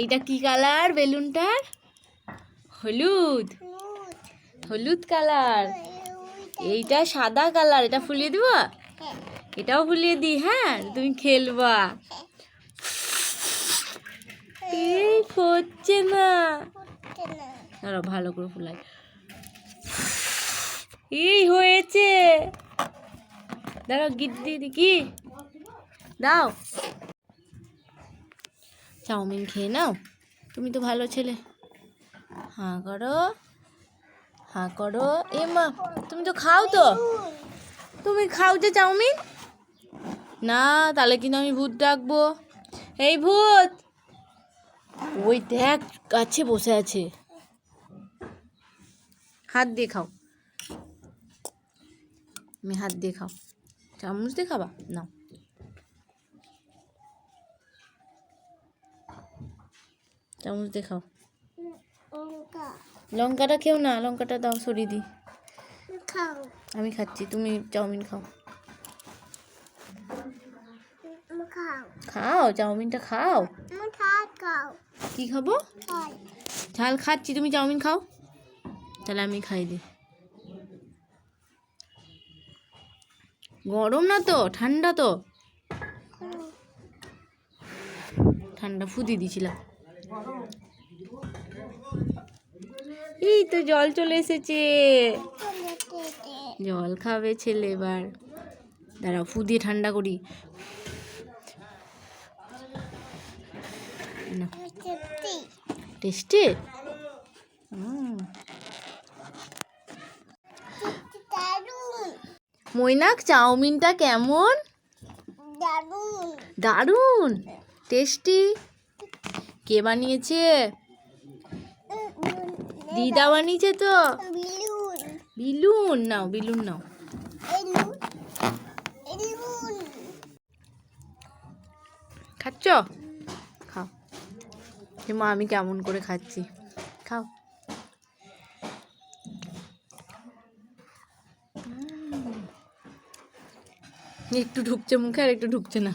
এইটা কি কালার বেলুনটার? হলুদ। হলুদ কালার। এইটা সাদা কালার। এটা ফুলিয়ে দিব? এটাও ফুলিয়ে দিই হ্যাঁ? তুমি খেলবা। এই হচ্ছে না। দাঁড়াও, ভালো করে ফুলাই এই হয়েছে। দাঁড়াও, গিট দিয়ে দি, কি? দাও। চাউমিন খেয়ে নাও। তুমি তো ভালো ছেলে। হাঁ করো হাঁ করো। এ মা, তুমি তো খাও তো। তুমি খাও যে চাউমিন। না, তাহলে কিন্তু আমি ভূত ডাকবো। এই ভূত। ওই দেখ গাছে বসে আছে। হাত দিয়ে খাও। আমি হাত দিয়ে খাও। চামচ দিয়ে খাবা? নাও। চামচ দিয়ে খাও। লঙ্কাটা খেও না লঙ্কাটা দাও সরিয়ে দিই আমি খাচ্ছি তুমি চাউমিন খাও। খাও। চাউমিনটা খাও। কি খাব? ঝাল। খাচ্ছি তুমি চাউমিন খাও? তাহলে আমি খাই দিই গরম না তো ঠান্ডা তো। ঠান্ডা ফুদি দিছিলাম। এই তো জল চলে এসেছে। জল খাবে ছেলে এবার। দাঁড়াও ফু দিয়ে ঠান্ডা করি। টেস্টি মৈনাক চাউমিনটা কেমন? দারুণ দারুণ। টেস্টি। কে বানিয়েছে? দিদা বানিয়েছে তো? বিলুন, নাও বিলুন নাও। খাচ্ছ? খাও। মা, আমি কেমন করে খাচ্ছি। খাও। একটু ঢুকছে মুখে আর একটু ঢুকছে না।